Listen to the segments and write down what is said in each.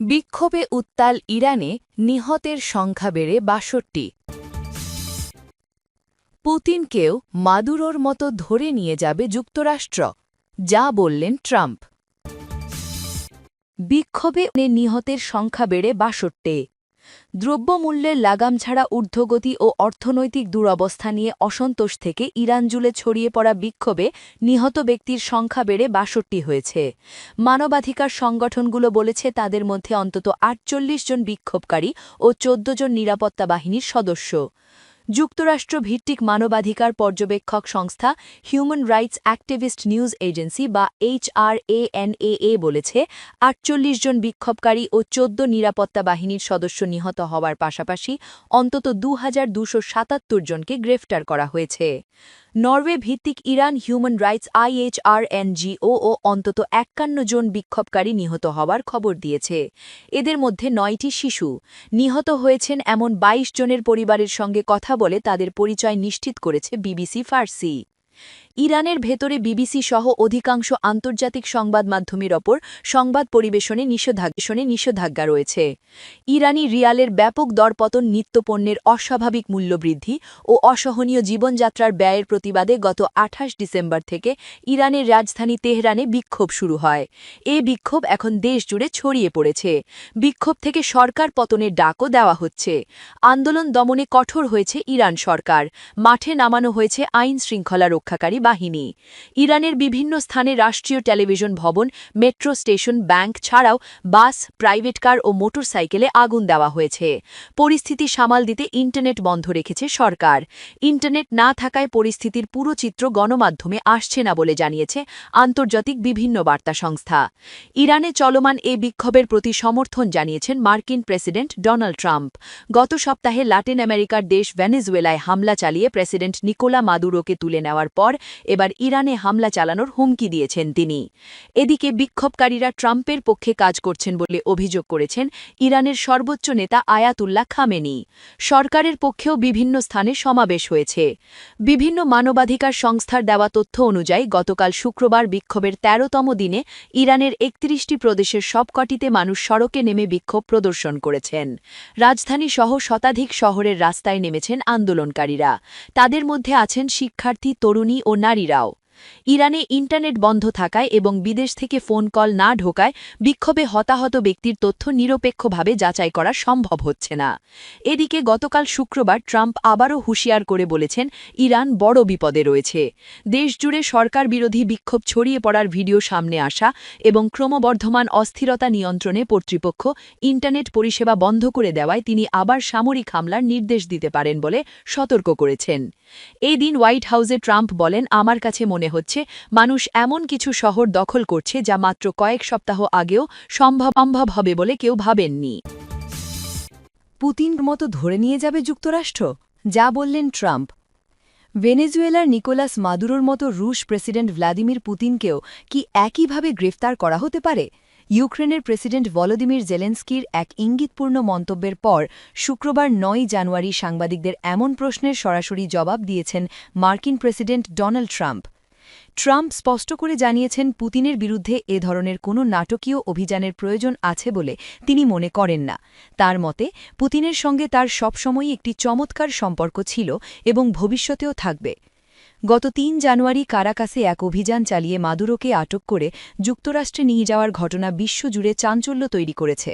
বিক্ষোভে উত্তাল ইরানে নিহতের সংখ্যা বেড়ে বাষট্টি। পুতিনকেও মাদুরোর মতো ধরে নিয়ে যাবে যুক্তরাষ্ট্র, যা বললেন ট্রাম্প। বিক্ষোভে নিহতের সংখ্যা বেড়ে বাষট্টি। দ্রব্যমূল্যের লাগাম ছাড়া ঊর্ধ্বগতি ও অর্থনৈতিক দুরবস্থা নিয়ে অসন্তোষ থেকে ইরান জুলে ছড়িয়ে পড়া বিক্ষোভে নিহত ব্যক্তির সংখ্যা বেড়ে বাষট্টি হয়েছে। মানবাধিকার সংগঠনগুলো বলেছে তাদের মধ্যে অন্তত আটচল্লিশ জন বিক্ষোভকারী ও চোদ্দ জন নিরাপত্তা বাহিনীর সদস্য। যুক্তরাষ্ট্র ভিত্তিক মানবাধিকার পর্যবেক্ষক সংস্থা human rights activist news agency বা এইচআরএএনএএ বলেছে, আটচল্লিশ জন বিক্ষোভকারী ও চোদ্দ নিরাপত্তা বাহিনীর সদস্য নিহত হওয়ার পাশাপাশি অন্তত দু জনকে গ্রেফতার করা হয়েছে। নরওয়ে ভিত্তিক ইরান হিউম্যান রাইটস আইএইচআরএনজিও ও অন্তত একান্ন জন বিক্ষোভকারী নিহত হওয়ার খবর দিয়েছে। এদের মধ্যে নয়টি শিশু। নিহত হয়েছেন এমন ২২ জনের পরিবারের সঙ্গে কথা বলে তাদের পরিচয় নিশ্চিত করেছে বিবিসি ফার্সি। ইরানের ভেতরে বিবিসি সহ অধিকাংশ আন্তর্জাতিক সংবাদ মাধ্যমের ওপর সংবাদ পরিবেশনে নিষেধাজ্ঞা নিষেধাজ্ঞা রয়েছে। ইরানি রিয়ালের ব্যাপক দরপতন নিত্যপণ্যের অস্বাভাবিক মূল্যবৃদ্ধি ও অসহনীয় জীবনযাত্রার ব্যয়ের প্রতিবাদে গত আঠাশ ডিসেম্বর থেকে ইরানের রাজধানী তেহরানে বিক্ষোভ শুরু হয়। এ বিক্ষোভ এখন দেশ জুড়ে ছড়িয়ে পড়েছে। বিক্ষোভ থেকে সরকার পতনের ডাকও দেওয়া হচ্ছে। আন্দোলন দমনে কঠোর হয়েছে ইরান সরকার। মাঠে নামানো হয়েছে আইন শৃঙ্খলা রক্ষাকারী বাহিনী। ইরানের বিভিন্ন স্থানে রাষ্ট্রীয় টেলিভিশন ভবন, মেট্রো স্টেশন, ব্যাংক ছাড়াও বাস, প্রাইভেট কার ও মোটরসাইকেলে আগুন দেওয়া হয়েছে। পরিস্থিতি সামাল দিতে ইন্টারনেট বন্ধ রেখেছে সরকার। ইন্টারনেট না থাকায় পরিস্থিতির পুরো চিত্র গণমাধ্যমে আসছে না বলে জানিয়েছে আন্তর্জাতিক বিভিন্ন বার্তা সংস্থা। ইরানে চলমান এ বিক্ষোভের প্রতি সমর্থন জানিয়েছেন মার্কিন প্রেসিডেন্ট ডোনাল্ড ট্রাম্প। গত সপ্তাহে লাতিন আমেরিকার দেশ ভেনেজুয়েলায় হামলা চালিয়ে প্রেসিডেন্ট নিকোলা মাদুরোকে তুলে নেওয়ার পর এবার ইরানে হামলা চালানোর হুমকি দিয়েছেন তিনি। এদিকে বিক্ষোভকারীরা ট্রাম্পের পক্ষে কাজ করছেন বলে অভিযোগ করেছেন ইরানের সর্বোচ্চ নেতা আয়াতুল্লাহ খামেনি। সরকারের পক্ষেও বিভিন্ন স্থানে সমাবেশ হয়েছে। বিভিন্ন মানবাধিকার সংস্থার দেওয়া তথ্য অনুযায়ী গতকাল শুক্রবার বিক্ষোভের তেরোতম দিনে ইরানের একত্রিশটি প্রদেশের সবকটিতে মানুষ সড়কে নেমে বিক্ষোভ প্রদর্শন করেছেন। রাজধানী সহ শতাধিক শহরের রাস্তায় নেমেছেন আন্দোলনকারীরা। তাদের মধ্যে আছেন শিক্ষার্থী, তরুণী ও নারীরাও। ইরানে ইন্টারনেট বন্ধ থাকায় এবং বিদেশ থেকে ফোন কল না ঢোকায় বিক্ষোভে হতাহত ব্যক্তির তথ্য নিরপেক্ষভাবে যাচাই করা সম্ভব হচ্ছে না। এদিকে গতকাল শুক্রবার ট্রাম্প আবারও হুঁশিয়ার করে বলেছেন, ইরান বড় বিপদে রয়েছে। দেশজুড়ে সরকার বিরোধী বিক্ষোভ ছড়িয়ে পড়ার ভিডিও সামনে আসা এবং ক্রমবর্ধমান অস্থিরতা নিয়ন্ত্রণে কর্তৃপক্ষ ইন্টারনেট পরিষেবা বন্ধ করে দেওয়ায় তিনি আবার সামরিক হামলার নির্দেশ দিতে পারেন বলে সতর্ক করেছেন। এই দিন হোয়াইট হাউসে ট্রাম্প বলেন, আমার কাছে মনে হচ্ছে, মানুষ এমন কিছু শহর দখল করছে যা মাত্র কয়েক সপ্তাহ আগেও সম্ভব হবে বলে কেউ ভাবেননি। পুতিন মতো ধরে নিয়ে যাবে যুক্তরাষ্ট্র? যা বললেন ট্রাম্প। ভেনেজুয়েলার নিকোলাস মাদুরোর মতো রুশ প্রেসিডেন্ট ভ্লাদিমির পুতিনকেও কি একইভাবে গ্রেফতার করা হতে পারে? ইউক্রেনের প্রেসিডেন্ট ভলোদিমির জেলেন্সকির এক ইঙ্গিতপূর্ণ মন্তব্যের পর শুক্রবার নয় জানুয়ারি সাংবাদিকদের এমন প্রশ্নের সরাসরি জবাব দিয়েছেন মার্কিন প্রেসিডেন্ট ডোনাল্ড ট্রাম্প। ট্রাম্প স্পষ্ট করে জানিয়েছেন পুতিনের বিরুদ্ধে এ ধরনের কোনো নাটকীয় অভিযানের প্রয়োজন আছে বলে তিনি মনে করেন না। তার মতে, পুতিনের সঙ্গে তার সবসময়ই একটি চমৎকার সম্পর্ক ছিল এবং ভবিষ্যতেও থাকবে। গত তিন জানুয়ারি কারাকাসে এক অভিযান চালিয়ে মাদুরোকে আটক করে যুক্তরাষ্ট্রে নিয়ে যাওয়ার ঘটনা বিশ্বজুড়ে চাঞ্চল্য তৈরি করেছে।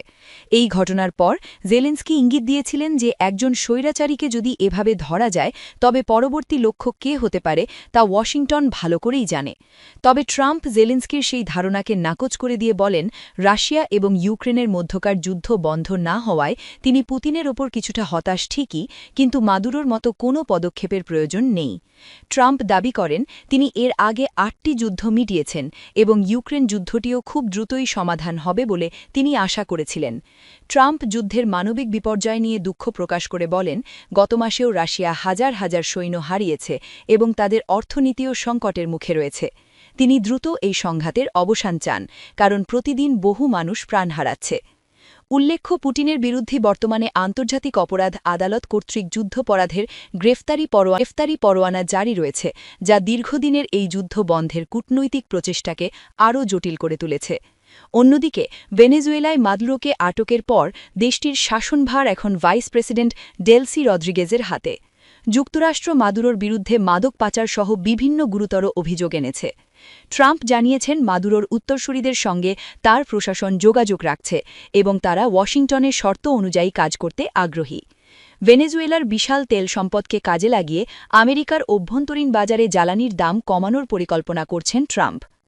এই ঘটনার পর জেলেন্সকি ইঙ্গিত দিয়েছিলেন যে একজন স্বৈরাচারীকে যদি এভাবে ধরা যায়, তবে পরবর্তী লক্ষ্য কে হতে পারে তা ওয়াশিংটন ভালো করেই জানে। তবে ট্রাম্প জেলেন্সকির সেই ধারণাকে নাকচ করে দিয়ে বলেন, রাশিয়া এবং ইউক্রেনের মধ্যকার যুদ্ধ বন্ধ না হওয়ায় তিনি পুতিনের ওপর কিছুটা হতাশ ঠিকই, কিন্তু মাদুরোর মতো কোনো পদক্ষেপের প্রয়োজন নেই। ট্রাম্প দাবি করেন, তিনি এর আগে আটটি যুদ্ধ মিটিয়েছেন এবং ইউক্রেন যুদ্ধটিও খুব দ্রুতই সমাধান হবে বলে তিনি আশা করেছিলেন। ট্রাম্প যুদ্ধের মানবিক বিপর্যয় নিয়ে দুঃখ প্রকাশ করে বলেন, গত মাসেও রাশিয়া হাজার হাজার সৈন্য হারিয়েছে এবং তাদের অর্থনীতিও সংকটের মুখে রয়েছে। তিনি দ্রুত এই সংঘাতের অবসান চান, কারণ প্রতিদিন বহু মানুষ প্রাণ হারাচ্ছে। উল্লেখ্য পুটিনের বিরুদ্ধে বর্তমানে আন্তর্জাতিক অপরাধ আদালত কর্তৃক যুদ্ধপরাধের গ্রেফতারি গ্রেফতারি পরোয়ানা জারি রয়েছে, যা দীর্ঘদিনের এই যুদ্ধ বন্ধের কূটনৈতিক প্রচেষ্টাকে আরও জটিল করে তুলেছে। অন্যদিকে, ভেনেজুয়েলায় মাদুরোকে আটকের পর দেশটির শাসনভার এখন ভাইস প্রেসিডেন্ট ডেলসি রদ্রিগেজের হাতে। যুক্তরাষ্ট্র মাদুরোর বিরুদ্ধে মাদক পাচার সহ বিভিন্ন গুরুতর অভিযোগ এনেছে। ট্রাম্প জানিয়েছেন মাদুরোর উত্তরসূরিদের সঙ্গে তার প্রশাসন যোগাযোগ রাখছে এবং তারা ওয়াশিংটনের শর্ত অনুযায়ী কাজ করতে আগ্রহী। ভেনেজুয়েলার বিশাল তেল সম্পদকে কাজে লাগিয়ে আমেরিকার অভ্যন্তরীণ বাজারে জ্বালানির দাম কমানোর পরিকল্পনা করছেন ট্রাম্প।